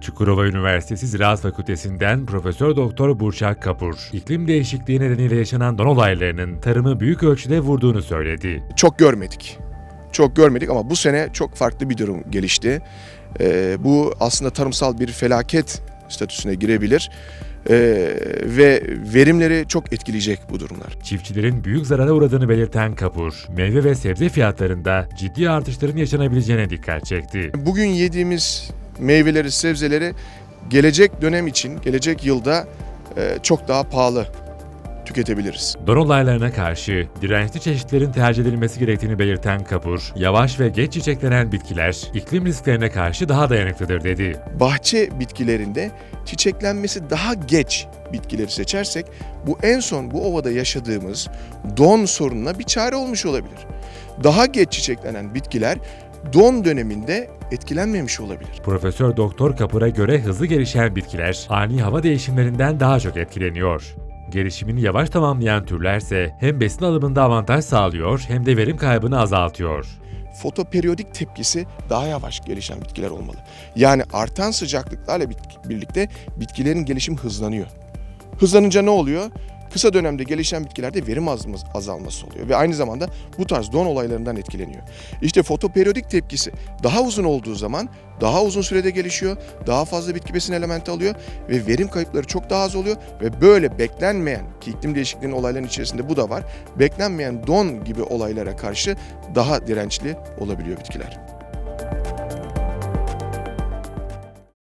Çukurova Üniversitesi Ziraat Fakültesinden Profesör Doktor Burçak Kapur, iklim değişikliği nedeniyle yaşanan don olaylarının tarımı büyük ölçüde vurduğunu söyledi. çok görmedik. Çok görmedik ama bu sene çok farklı bir durum gelişti. Ee, bu aslında tarımsal bir felaket statüsüne girebilir. Ee, ve verimleri çok etkileyecek bu durumlar. Çiftçilerin büyük zarara uğradığını belirten Kapur, meyve ve sebze fiyatlarında ciddi artışların yaşanabileceğine dikkat çekti. Bugün yediğimiz meyveleri, sebzeleri gelecek dönem için, gelecek yılda e, çok daha pahalı tüketebiliriz. Don olaylarına karşı dirençli çeşitlerin tercih edilmesi gerektiğini belirten Kapur, yavaş ve geç çiçeklenen bitkiler iklim risklerine karşı daha dayanıklıdır dedi. bahçe bitkilerinde çiçeklenmesi daha geç bitkileri seçersek bu en son bu ovada yaşadığımız don sorununa bir çare olmuş olabilir. Daha geç çiçeklenen bitkiler don döneminde etkilenmemiş olabilir. Profesör Doktor Kapur'a göre hızlı gelişen bitkiler ani hava değişimlerinden daha çok etkileniyor. Gelişimini yavaş tamamlayan türlerse hem besin alımında avantaj sağlıyor hem de verim kaybını azaltıyor. Fotoperiyodik tepkisi daha yavaş gelişen bitkiler olmalı. Yani artan sıcaklıklarla birlikte bitkilerin gelişimi hızlanıyor. Hızlanınca ne oluyor? Kısa dönemde gelişen bitkilerde verim azalması- oluyor ve aynı zamanda bu tarz don olaylarından etkileniyor. İşte fotoperiyodik tepkisi daha uzun olduğu zaman daha uzun sürede gelişiyor, daha fazla bitki besin elementi alıyor ve verim kayıpları çok daha az oluyor ve böyle beklenmeyen ki iklim değişikliğinin olayların içerisinde bu da var. Beklenmeyen don gibi olaylara karşı daha dirençli olabiliyor bitkiler.